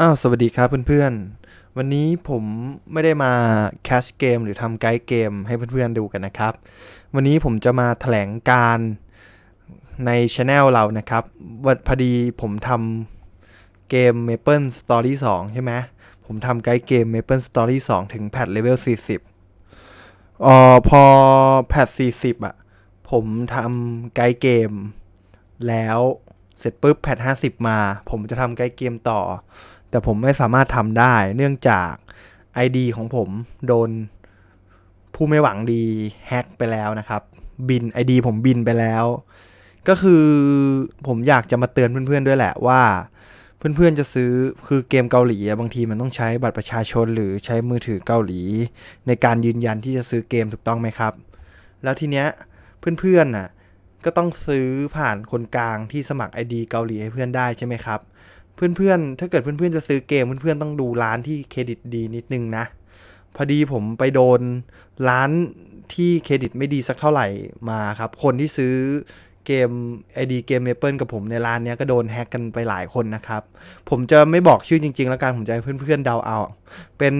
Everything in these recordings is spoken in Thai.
อ้าวสวัสดีครับเพื่อนๆ วันนี้ผมไม่ได้มาแคชเกมหรือทำไกด์เกมให้เพื่อนๆดูกันนะครับ วันนี้ผมจะมาแถลงการในช anel เรานะครับวันพอดีผมทำเกม Maple Story 2 ใช่ไหมผมทำไกด์เกม Maple Story 2 ถึงแพทเลเวล 40อ๋อพอแพท 40 อะ ผมทำไกด์เกม แล้วเสร็จปุ๊บแพท 50 มา ผมจะทำไกด์เกมต่อ แต่ผมไม่สามารถทำได้ เนื่องจาก ID ของผมโดนผู้ไม่หวังดีแฮ็กไปแล้วนะครับ บิน ID ผมบินไปแล้ว ก็คือผมอยากจะมาเตือนเพื่อนๆด้วยแหละว่า เพื่อนๆจะซื้อคือเกมเกาหลีบางทีมันต้องใช้บัตรประชาชนหรือใช้มือถือเกาหลี ในการยืนยันที่จะซื้อเกมถูกต้องไหมครับ แล้วทีเนี้ยเพื่อนๆน่ะก็ต้องซื้อผ่านคนกลางที่สมัคร ID เกาหลีให้เพื่อนได้ใช่ไหมครับ เพื่อนๆ ถ้าเกิดเพื่อนๆ จะซื้อเกมเพื่อนๆ ต้องดูร้านที่เครดิตดีนิดนึงนะ พอดีผมไปโดนร้านที่เครดิตไม่ดีสักเท่าไหร่มาครับ คนที่ซื้อเกม ID เกม Maple กับผมในร้านนี้ก็โดนแฮกกันไปหลายคนนะครับ ผมจะไม่บอกชื่อจริง ๆ แล้วกัน ผมจะให้เพื่อนๆ เดาเอา เป็น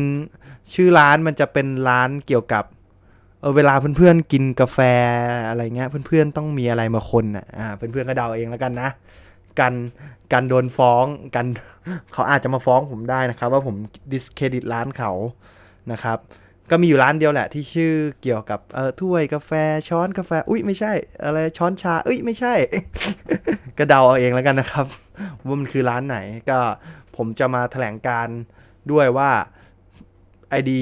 ชื่อร้านมันจะเป็นร้านเกี่ยวกับเออเวลาเพื่อนๆกินกาแฟอะไรเงี้ยเพื่อนๆต้องมีอะไรมาคนอะเพื่อนๆก็เดาเองแล้วกันนะ กันกันโดนฟ้องกันเขาอาจจะมาฟ้องผมได้นะครับ ว่าผมดิสเครดิตร้านเขานะครับ ก็มีอยู่ร้านเดียวแหละที่ชื่อเกี่ยวกับเออถ้วยกาแฟช้อนกาแฟ อุ้ยไม่ใช่ อะไรช้อนชาเอ้ยไม่ใช่ ก็เดาเอาเองแล้วกันนะครับ ว่ามันคือร้านไหนก็ผมจะมาแถลงการด้วยว่า ID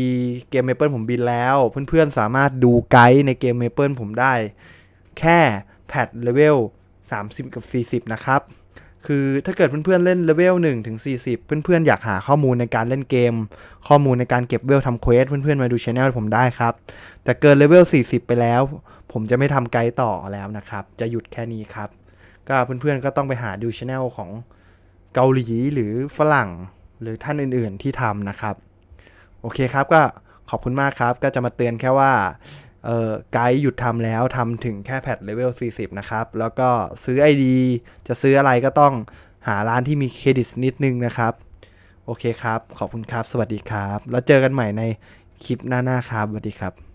เกม Maple ผมบินแล้ว เพื่อนๆสามารถดูไกด์ในเกม Maple ผมได้ แค่แพทเลเวล30 กับ 40 นะครับ คือถ้าเกิดเพื่อนๆเล่นเลเวล1ถึง40 เพื่อนๆอยากหาข้อมูลในการเล่นเกม ข้อมูลในการเก็บเวลทำเควสเพื่อนๆมาดูช anel ผมได้ครับ แต่เกินเลเวล40 ไปแล้ว ผมจะไม่ทำไกด์ต่อแล้วนะครับ จะหยุดแค่นี้ครับ ก็เพื่อนๆก็ต้องไปหาดูช anel ของเกาหลีหรือฝรั่ง หรือท่านอื่นๆที่ทำนะครับ โอเคครับก็ขอบคุณมากครับ ก็จะมาเตือนแค่ว่า เอ่อไกด์หยุดทำแล้วทำถึงแค่แพทเลเวล 40 นะครับ แล้วก็ซื้อ ID จะซื้ออะไรก็ต้องหาร้านที่มีเครดิตนิดนึงนะครับ โอเคครับ ขอบคุณครับ สวัสดีครับ แล้วเจอกันใหม่ในคลิปหน้าๆครับ สวัสดีครับ